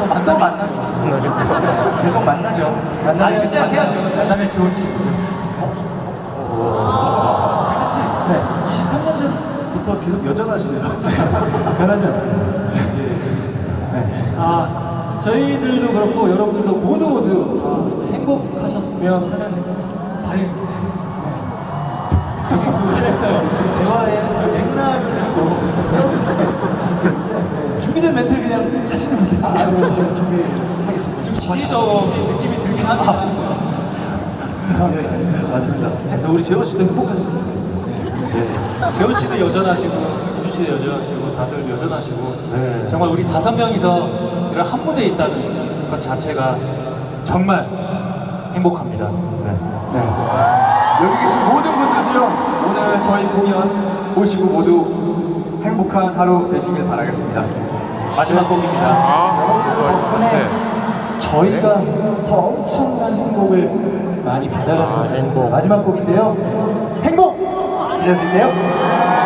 또 만나면 맞죠. 계속 만나죠. 만나면 다시 시작해야죠. 만나면 좋은 친구죠. 그렇지. 네. 23년 전부터 계속 여전하시네요. 변하지 않습니다. 예, 저기 좀. 네. 아, 저희들도 그렇고 여러분들도 모두 모두 다 행복하셨으면 하는 바람입니다. 그래서요. 좀 대화의 맥락을 두고 준비된 멘트를 그냥 하시는 거죠. 아, 네, 준비하겠습니다. 좀 시기적인 느낌이 들긴 하지만 죄송합니다. 맞습니다. 우리 재원 씨도 행복하셨으면 좋겠어요. 네. 재훈 씨도 여전하시고 이준 씨도 여전하시고 다들 여전하시고 네. 정말 우리 다섯 명이서 이런 한 무대에 있다는 것 자체가 정말 행복합니다. 네. 네. 여기 계신 모든 분들도요, 오늘 저희 공연 보시고 모두 행복한 하루 되시길 바라겠습니다. 마지막 곡입니다. 여러분들 덕분에 저희가 더 엄청난 행복을 많이 받아가는 것 같습니다. 마지막 곡인데요. 행복! 들려드릴게요.